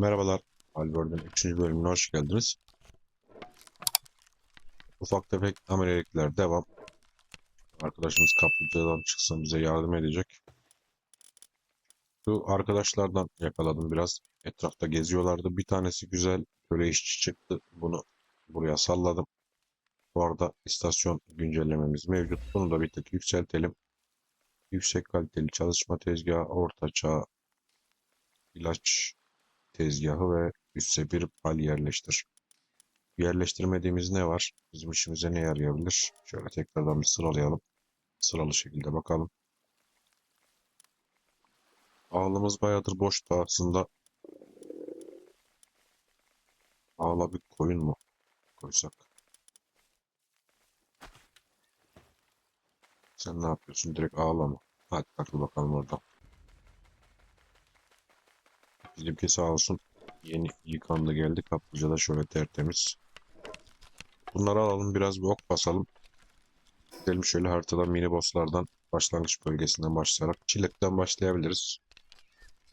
Merhabalar, Albert'in 3. bölümüne hoş geldiniz. Ufak tefek amelelikler devam. Arkadaşımız kaplıcadan çıksın bize yardım edecek. Şu arkadaşlardan yakaladım biraz. Etrafta geziyorlardı. Bir tanesi güzel böyle işçi çıktı. Bunu buraya salladım. Bu arada istasyon güncellememiz mevcut. Bunu da bir tık yükseltelim. Yüksek kaliteli çalışma tezgahı, orta çağ, ilaç tezgahı ve üste bir pal yerleştir. Yerleştirmediğimiz ne var? Bizim işimize ne yarayabilir? Şöyle tekrardan bir sıralayalım. Sıralı şekilde bakalım. Ağlımız bayağıdır boştu aslında. Ağla bir koyun mu koysak? Sen ne yapıyorsun? Direkt ağla mı? Hadi bakalım oradan. Bizimki sağ olsun yeni yıkandı geldi. Kaplıca da şöyle tertemiz. Bunları alalım biraz bir ok basalım. Gidelim şöyle haritadan mini bosslardan başlangıç bölgesinden başlayarak çilekten başlayabiliriz.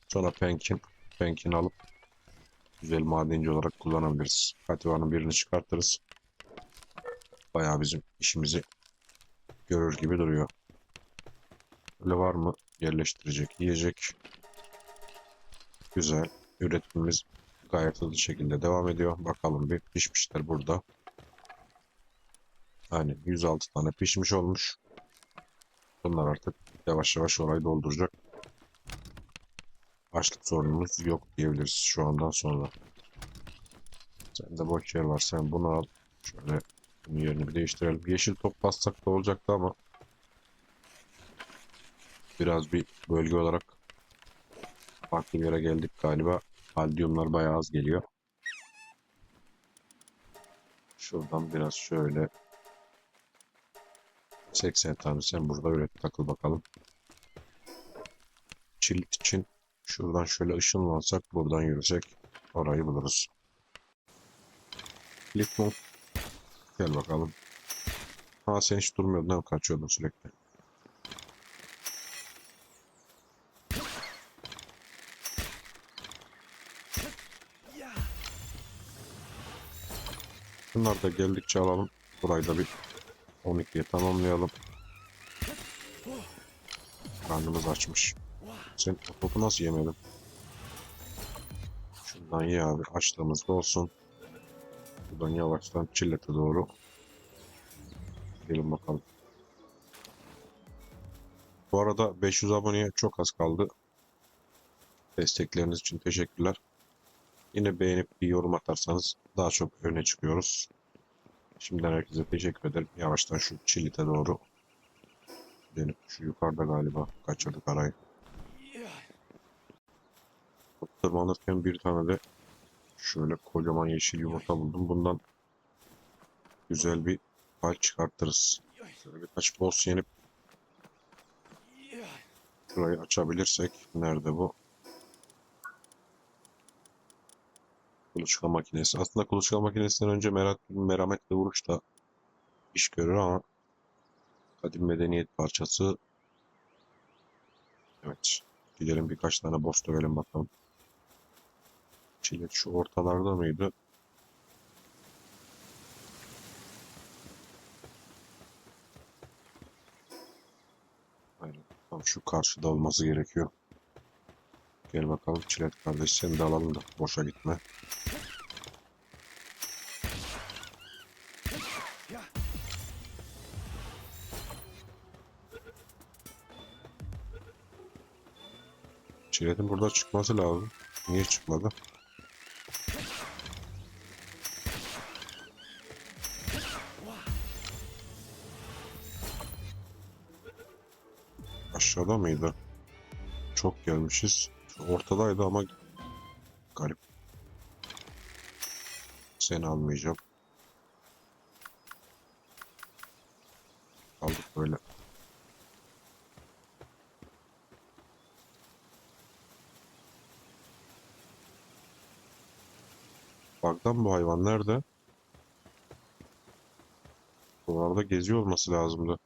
Sonra penkin. Penkin alıp güzel madenci olarak kullanabiliriz. Kativanın birini çıkartırız. Bayağı bizim işimizi görür gibi duruyor. Öyle var mı? Yerleştirecek, yiyecek. Güzel. Üretimimiz gayet hızlı şekilde devam ediyor. Bakalım bir pişmişler burada. Yani 106 tane pişmiş olmuş. Bunlar artık yavaş yavaş orayı dolduracak. Açlık sorunumuz yok diyebiliriz şu andan sonra. Sen de boş yer var. Sen bunu al. Şöyle bunun yerini bir değiştirelim. Yeşil top bassak da olacaktı ama biraz bir bölge olarak farklı yere geldik galiba. Aldiumlar bayağı az geliyor. Şuradan biraz şöyle 80 tane sen burada üret takıl bakalım. Çilit için şuradan şöyle ışınlansak buradan yürüsek orayı buluruz. Clickmon gel bakalım. Ha sen hiç durmuyordun mi? Kaçıyordun sürekli. Bunlar da geldikçe alalım. Burayı da bir 12'ye tamamlayalım. Karnımız açmış. Sen topu nasıl yemedin? Şundan ye abi. Açlığımız da olsun. Buradan yavaştan çillete doğru. Gelin bakalım. Bu arada 500 aboneye çok az kaldı. Destekleriniz için teşekkürler. Yine beğenip bir yorum atarsanız daha çok öne çıkıyoruz. Şimdiden herkese teşekkür ederim. Yavaştan şu Çilit'e doğru gidelim. Şu yukarıda galiba kaçırdık arayı. Tırmanırken bir tane de şöyle kocaman yeşil yumurta buldum. Bundan güzel bir hal çıkartırız. Şöyle birkaç boss yenip şurayı açabilirsek. Nerede bu? Kuluçka makinesi. Aslında kuluçka makinesinden önce merak, merhametli vuruş da iş görür ama kadim medeniyet parçası evet gidelim birkaç tane boss dövelim bakalım. Çilek şu ortalarda mıydı? Aynen. Tam şu karşıda olması gerekiyor. Gel bakalım Çilek kardeş seni de alalım da boşa gitme. Çiletin burada çıkması lazım. Niye çıkmadı? Aşağıda mıydı? Çok gelmişiz. Ortadaydı ama garip. Seni almayacağım. Kaldık böyle. lan bu hayvan nerede? Buralarda geziyor olması lazımdı.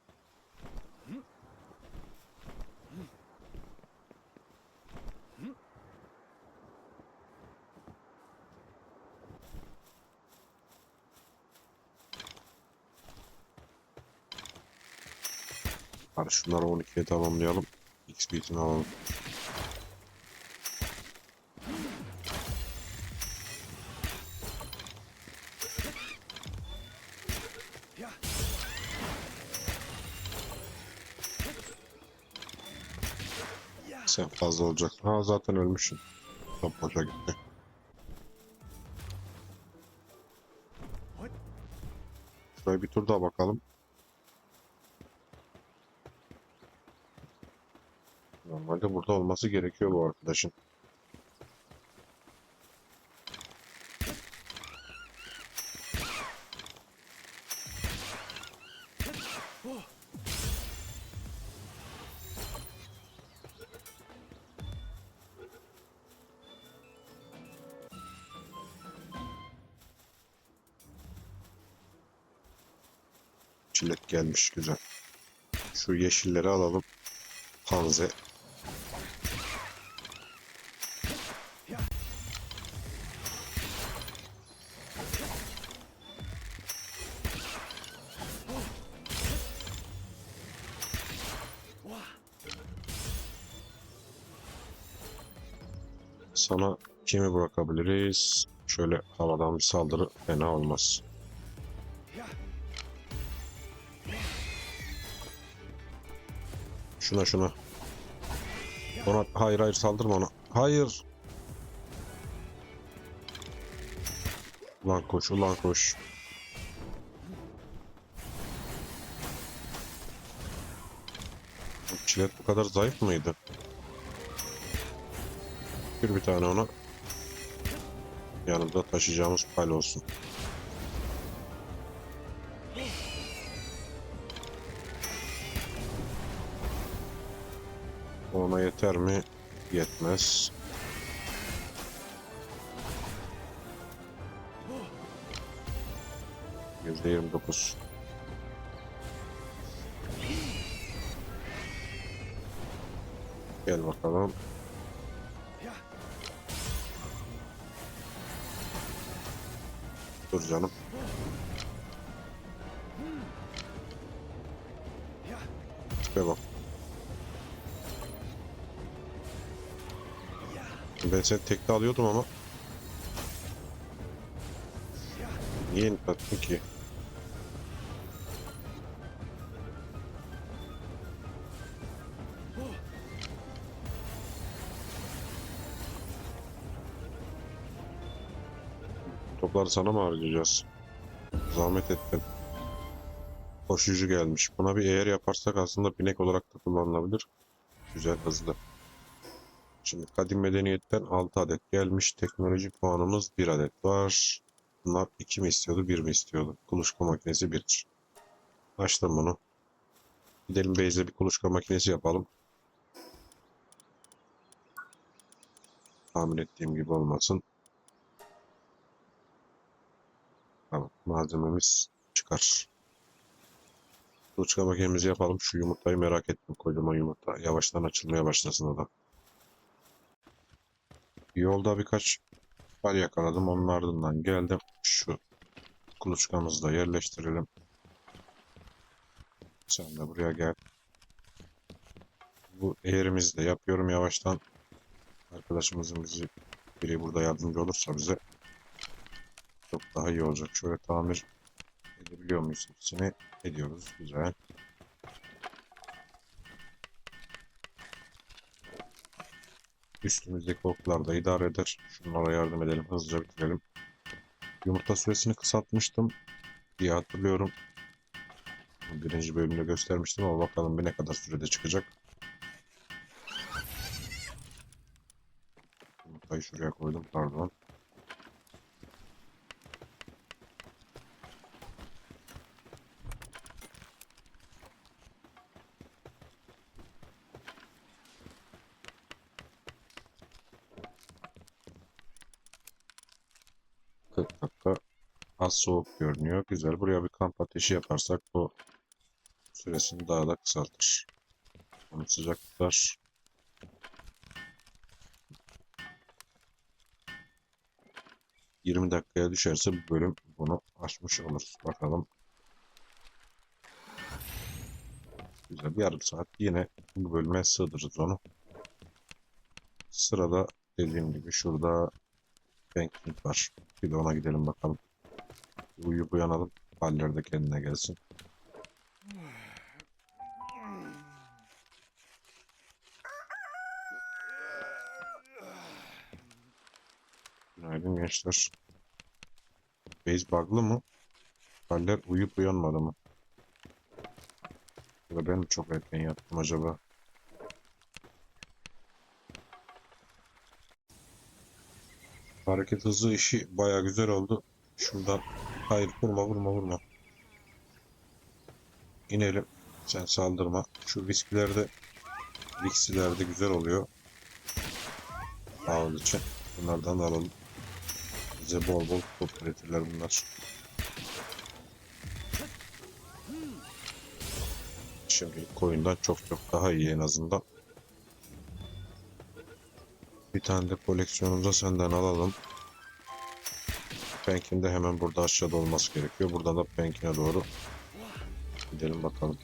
Hadi şunları 12'ye tamamlayalım. XP'sini alalım. Fazla olacak. Ha zaten ölmüşsün. Top boşa gitti. Şuraya bir tur daha bakalım. Normalde burada olması gerekiyor bu arkadaşın. Gelmiş güzel. Şu yeşilleri alalım. Hanze. Sana kimi bırakabiliriz? Şöyle havadan bir saldırı fena olmaz. Şuna şuna. Ona hayır hayır saldırma ona. Hayır. Ulan koş ulan koş. Çilet bu kadar zayıf mıydı? Bir bir tane ona. Yanımda taşıyacağımız pal olsun. Yeter mi? Yetmez. Yüzde yirmi dokuz. Gel bakalım. Dur canım. Tipe bak. Ben seni tekte alıyordum ama. Niye inatlattın ki? Topları sana mı harcayacağız? Zahmet ettin. Koşucu gelmiş. Buna bir eğer yaparsak aslında binek olarak da kullanılabilir. Güzel hızlı. Şimdi kadim medeniyetten 6 adet gelmiş. Teknoloji puanımız 1 adet var. Bunlar 2 mi istiyordu 1 mi istiyordu? Kuluçka makinesi 1. Açtım bunu. Gidelim base'e bir kuluçka makinesi yapalım. Tahmin ettiğim gibi olmasın. Tamam malzememiz çıkar. Kuluçka makinemizi yapalım. Şu yumurtayı merak ettim. Kocaman yumurta. Yavaştan açılmaya başlasın o da. Yolda birkaç fal yakaladım. Onun ardından geldim. Şu kuluçkamızı da yerleştirelim. Sen de buraya gel. Bu eğrimizi de yapıyorum yavaştan. Arkadaşımızın bizi biri burada yardımcı olursa bize çok daha iyi olacak. Şöyle tamir edebiliyor muyuz hepsini? Ediyoruz. Güzel. Üstümüzdeki oklar da idare eder. Şunlara yardım edelim. Hızlıca bitirelim. Yumurta süresini kısaltmıştım diye hatırlıyorum. Birinci bölümde göstermiştim ama bakalım bir ne kadar sürede çıkacak. Yumurtayı şuraya koydum pardon. Kırk dakika az soğuk görünüyor. Güzel. Buraya bir kamp ateşi yaparsak bu süresini daha da kısaltır. Onu sıcak tutar. Yirmi dakikaya düşerse bu bölüm bunu aşmış olur. Bakalım. Güzel. Yarım saat. Yine bu bölüme sığdırırız onu. Sırada dediğim gibi şurada banking var. Bir de ona gidelim bakalım. Uyuyup uyanalım. Haller de kendine gelsin. Günaydın gençler. Base bug'lı mı? Haller uyuyup uyanmadı mı? Ya ben mi çok erken yattım acaba? Hareket hızı işi baya güzel oldu. Şuradan hayır vurma vurma vurma. İnelim. Sen saldırma. Şu viskilerde viskilerde güzel oluyor. Ağız için. Bunlardan da alalım. Bize bol bol top üretirler bunlar. Şimdi koyundan çok çok daha iyi en azından. Bir tane de koleksiyonumuza senden alalım. Penk'in de hemen burada aşağıda olması gerekiyor. Buradan da Penk'ine doğru gidelim bakalım.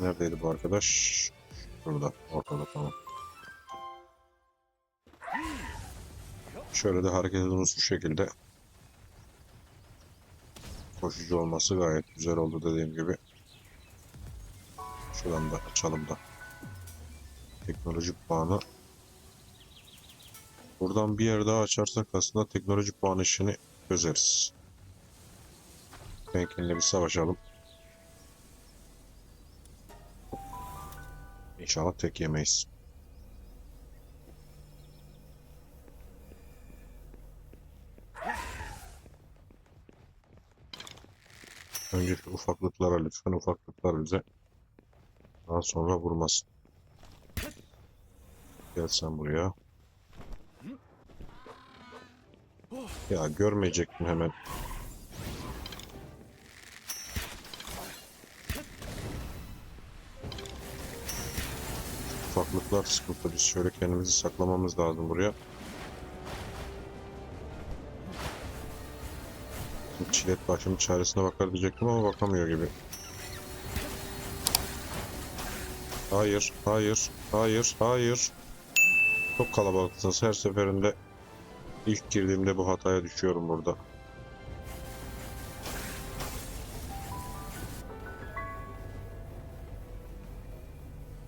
Neredeydi bu arkadaş? Burada, ortada tamam. Şöyle de hareket hızımız şu şekilde. Koşucu olması gayet güzel oldu dediğim gibi. Şuradan da açalım da. Teknoloji puanı. Buradan bir yer daha açarsak aslında teknoloji puanı işini çözeriz. Benkin'le bir savaşalım. İnşallah tek yemeyiz. Önce şu ufaklıklara lütfen ufaklıklar bize daha sonra vurmasın. Gel sen buraya. Ya görmeyecektim hemen. Ufaklıklar sıkıntı. Biz şöyle kendimizi saklamamız lazım buraya. Çilet başımın çaresine bakar diyecektim ama bakamıyor gibi. Hayır, hayır, hayır, hayır. Çok kalabalıksınız. Her seferinde ilk girdiğimde bu hataya düşüyorum burada.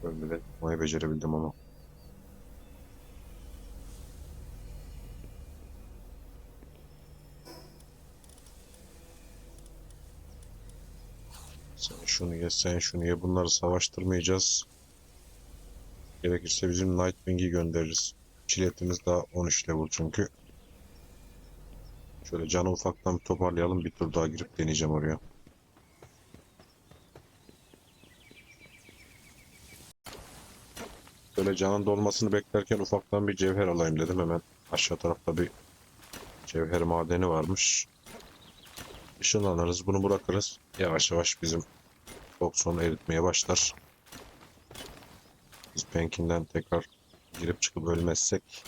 Ölmeden çıkmayı becerebildim ama. Ye, sen şunu ye. Bunları savaştırmayacağız. Gerekirse bizim Nightwing'i göndeririz. Çiletimiz daha 13 level çünkü. Şöyle canı ufaktan bir toparlayalım. Bir tur daha girip deneyeceğim oraya. Böyle canın dolmasını beklerken ufaktan bir cevher alayım dedim. Hemen aşağı tarafta bir cevher madeni varmış. Işınlanırız. Bunu bırakırız. Yavaş yavaş bizim Foxon eritmeye başlar. Biz Penkin'den tekrar girip çıkıp ölmezsek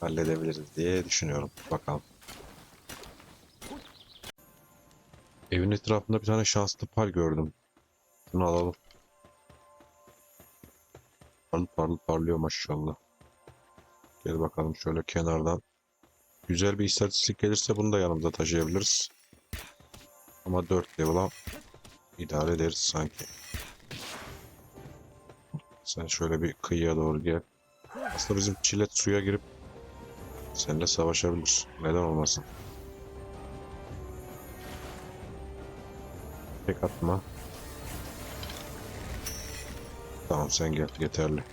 halledebiliriz diye düşünüyorum. Bakalım. Evin etrafında bir tane şanslı pal gördüm. Şunu alalım. Parlı parlı parlıyor maşallah. Gel bakalım şöyle kenardan. Güzel bir istatistik gelirse bunu da yanımıza taşıyabiliriz. Ama 4 level'a idare ederiz sanki. Sen şöyle bir kıyıya doğru gel. Aslında bizim çilet suya girip seninle savaşabilir. Neden olmasın? Tek atma. Tamam sen gel yeterli.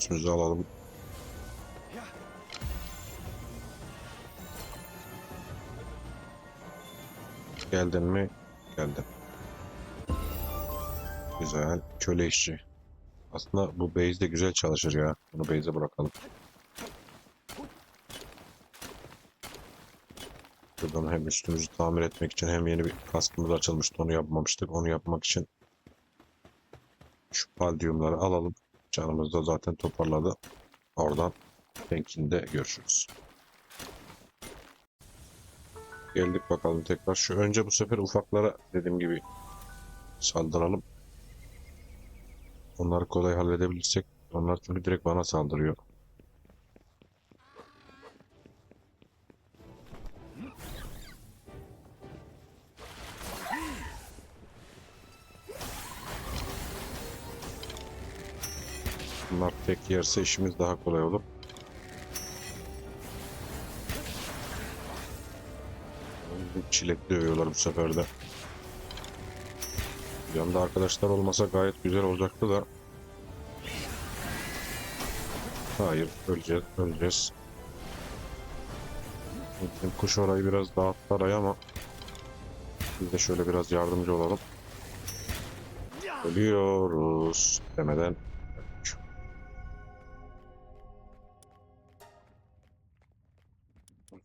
Görüntüsünüzü alalım. Geldin mi? Geldin. Güzel. Köle işçi. Aslında bu base de güzel çalışır ya. Bunu base'e bırakalım. Buradan hem üstümüzü tamir etmek için hem yeni bir kaskımız açılmıştı. Onu yapmamıştık. Onu yapmak için şu palyumları alalım. Canımız da zaten toparladı. Oradan Penkinde görüşürüz. Geldik bakalım tekrar. Şu önce bu sefer ufaklara dediğim gibi saldıralım. Onları kolay halledebilirsek. Onlar çünkü direkt bana saldırıyor. Tek yerse işimiz daha kolay olur. Çilek dövüyorlar bu sefer de. Yanında arkadaşlar olmasa gayet güzel olacaktı da. Hayır, öleceğiz, öleceğiz. Bizim kuş orayı biraz dağıttı araya ama biz de şöyle biraz yardımcı olalım. Ölüyoruz demeden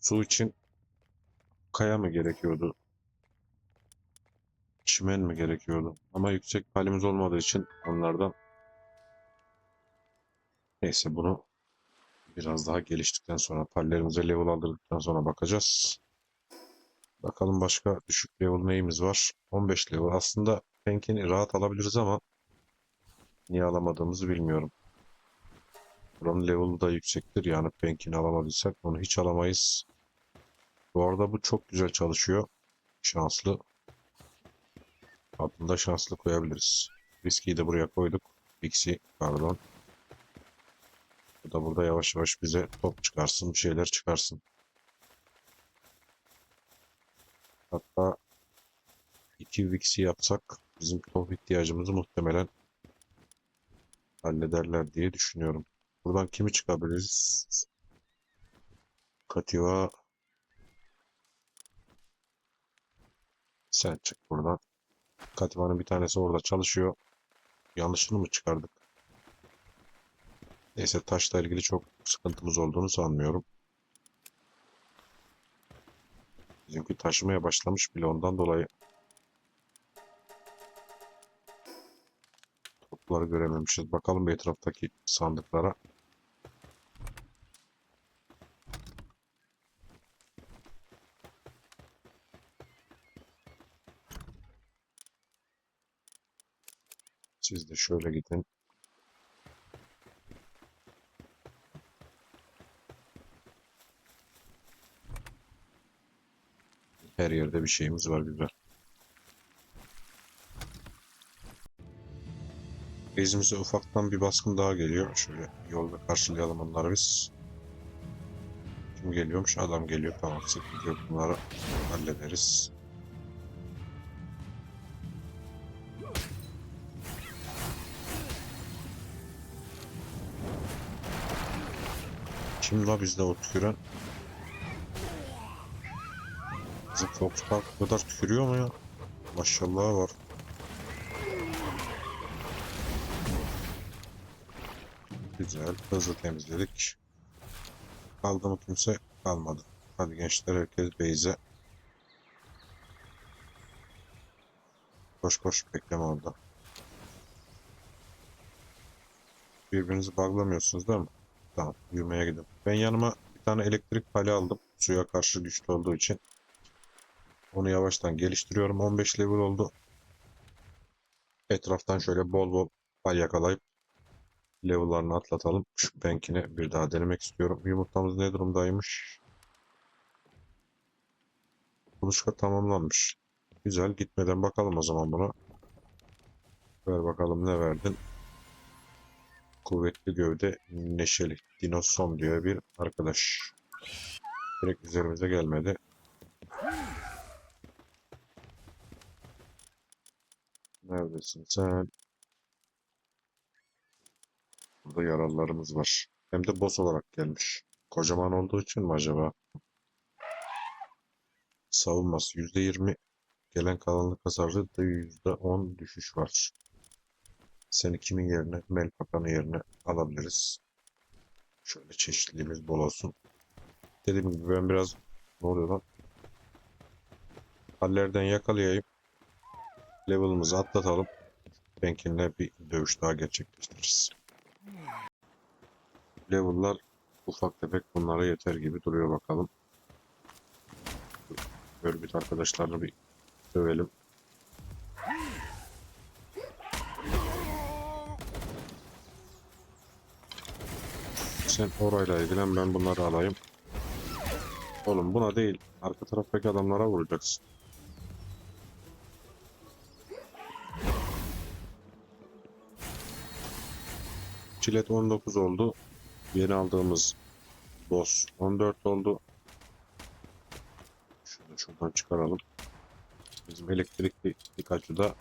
Su için kaya mı gerekiyordu? Çimen mi gerekiyordu? Ama yüksek palimiz olmadığı için onlardan neyse bunu biraz daha geliştikten sonra pallerimize level aldırdıktan sonra bakacağız. Bakalım başka düşük level neyimiz var? 15 level. Aslında Penkini rahat alabiliriz ama niye alamadığımızı bilmiyorum. Buranın level'ı da yüksektir. Yani Penkini alamadıysak onu hiç alamayız. Bu arada bu çok güzel çalışıyor. Şanslı. Adını da şanslı koyabiliriz. Riskiyi de buraya koyduk. Pixie pardon. Bu da burada yavaş yavaş bize top çıkarsın, bir şeyler çıkarsın. Hatta iki Vix'i yapsak bizim top ihtiyacımızı muhtemelen hallederler diye düşünüyorum. Buradan kimi çıkabiliriz? Kativa sen çık buradan. Kativa'nın bir tanesi orada çalışıyor. Yanlışını mı çıkardık? Neyse taşla ilgili çok sıkıntımız olduğunu sanmıyorum. Bizimki taşımaya başlamış bile ondan dolayı topları görememişiz. Bakalım bir etraftaki sandıklara. Siz de şöyle gidin. Her yerde bir şeyimiz var güzel. Bezimize ufaktan bir baskın daha geliyor. Şöyle yolda karşılayalım onları biz. Kim geliyormuş? Adam geliyor. Tamam sıkıntı yok. Bunları hallederiz. Kim la bizde o tüküren? Bizim Fox Park bu kadar tükürüyor mu ya? Maşallah var. Güzel. Hızlı temizledik. Kaldı mı kimse? Kalmadı. Hadi gençler herkes base'e. Koş koş bekleme orada. Birbirinizi bağlamıyorsunuz değil mi? Tamam. Yürümeye gidin. Ben yanıma bir tane elektrik pali aldım. Suya karşı güçlü olduğu için. Onu yavaştan geliştiriyorum. 15 level oldu. Etraftan şöyle bol bol pal yakalayıp level'larını atlatalım. Şu benkine bir daha denemek istiyorum. Yumurtamız ne durumdaymış? Kuluçka tamamlanmış. Güzel. Gitmeden bakalım o zaman buna. Ver bakalım ne verdin. Kuvvetli gövde neşeli. Dinosom diyor bir arkadaş. Direkt üzerimize gelmedi. Neredesin sen? Burada yaralılarımız var. Hem de boss olarak gelmiş. Kocaman olduğu için mi acaba? Savunması %20 gelen kalanlık hasarda da %10 düşüş var. Seni kimin yerine? Melpaka'nın yerine alabiliriz. Şöyle çeşitliliğimiz bol olsun. Dediğim gibi ben biraz ne oluyor lan? Hallerden yakalayayım. Level'ımızı atlatalım. Benkin'le bir dövüş daha gerçekleştiririz. Level'lar ufak tefek bunlara yeter gibi duruyor bakalım. Böyle bir arkadaşlarını bir dövelim. Sen orayla ilgilen ben bunları alayım. Oğlum buna değil. Arka taraftaki adamlara vuracaksın. Çilet 19 oldu. Yeni aldığımız boss 14 oldu. Şunu şuradan çıkaralım. Bizim elektrikli Pikachu da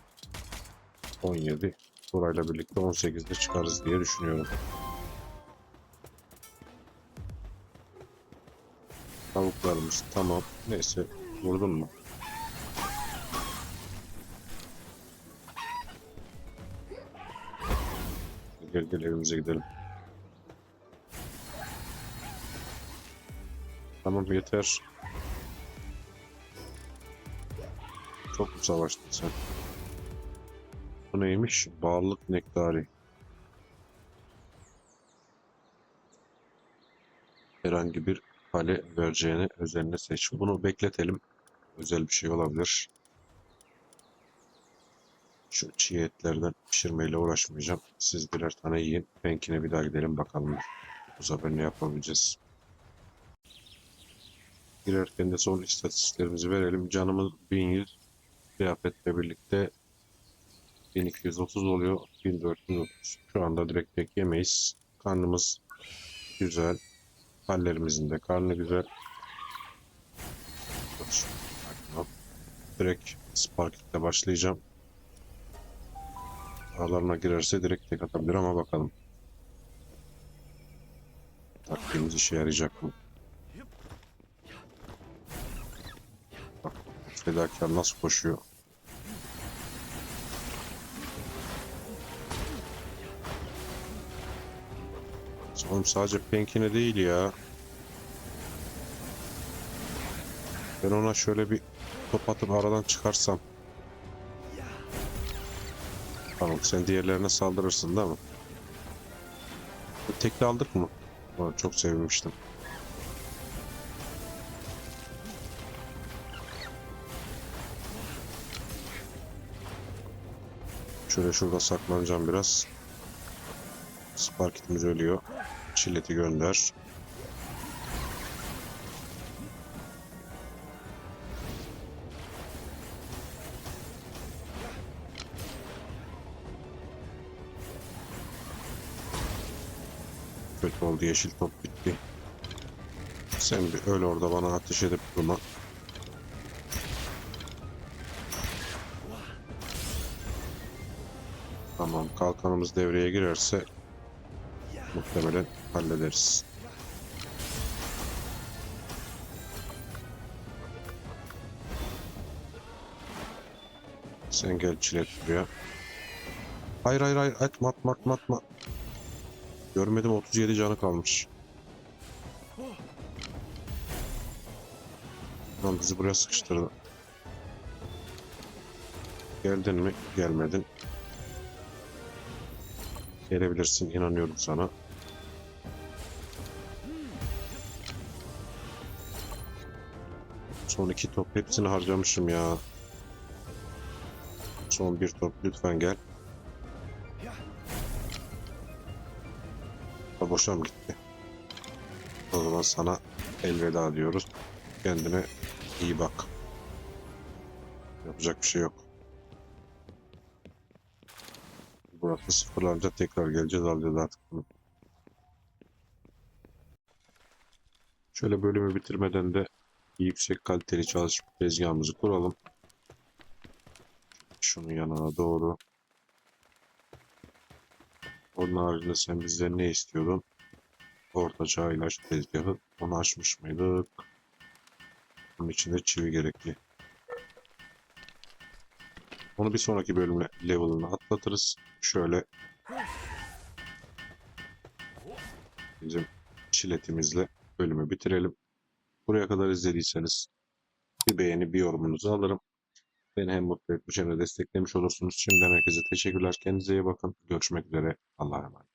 17. Burayla birlikte 18'de çıkarız diye düşünüyorum. Tavuklarımız tamam. Neyse vurdun mu? Gel gel evimize gidelim. Tamam yeter. Çok mu savaştın sen? Bu neymiş? Bağlılık nektarı. Herhangi bir kale vereceğini özenle seç. Bunu bekletelim. Özel bir şey olabilir. Şu çiğ etlerden pişirmeyle uğraşmayacağım. Siz birer tane yiyin. Benkine bir daha gidelim bakalım. Bu sefer ne yapabileceğiz. Girerken de son istatistiklerimizi verelim. Canımız 1100 kıyafetle birlikte 1230 oluyor. 1430. Şu anda direkt tek yemeyiz. Karnımız güzel. Hallerimizin de karnı güzel. Direkt Sparkit'le başlayacağım. Aralarına girerse direkt tek atabilir ama bakalım. Taktiğimiz işe yarayacak mı? Bak, fedakar nasıl koşuyor? Oğlum sadece Penkine değil ya. Ben ona şöyle bir top atıp aradan çıkarsam. Tamam sen diğerlerine saldırırsın değil mi? Tekli aldık mı? Aa, çok sevmiştim. Şöyle şurada saklanacağım biraz. Sparkitimiz ölüyor. Çileti gönder. Kötü oldu yeşil top bitti. Sen bir öl orada bana ateş edip durma. Tamam kalkanımız devreye girerse muhtemelen hallederiz. Sen gel çilek buraya. Hayır hayır hayır atma atma atma atma. Görmedim 37 canı kalmış. Lan bizi buraya sıkıştırdı. Geldin mi? Gelmedin. Gelebilirsin inanıyorum sana. Son iki top hepsini harcamışım ya. Son bir top lütfen gel. Ha, gitti? O zaman sana elveda diyoruz. Kendine iyi bak. Yapacak bir şey yok. Burası sıfırlanınca tekrar geleceğiz alacağız artık bunu. Şöyle bölümü bitirmeden de yüksek kaliteli çalışma tezgahımızı kuralım. Şunun yanına doğru. Onun haricinde sen bizden ne istiyordun? Ortaçağ ilaç tezgahı. Onu açmış mıydık? Bunun içinde çivi gerekli. Onu bir sonraki bölümle level'ını atlatırız. Şöyle bizim çiletimizle bölümü bitirelim. Buraya kadar izlediyseniz bir beğeni, bir yorumunuzu alırım. Beni hem mutlu etmiş hem de desteklemiş olursunuz. Şimdiden herkese teşekkürler. Kendinize iyi bakın. Görüşmek üzere. Allah'a emanet.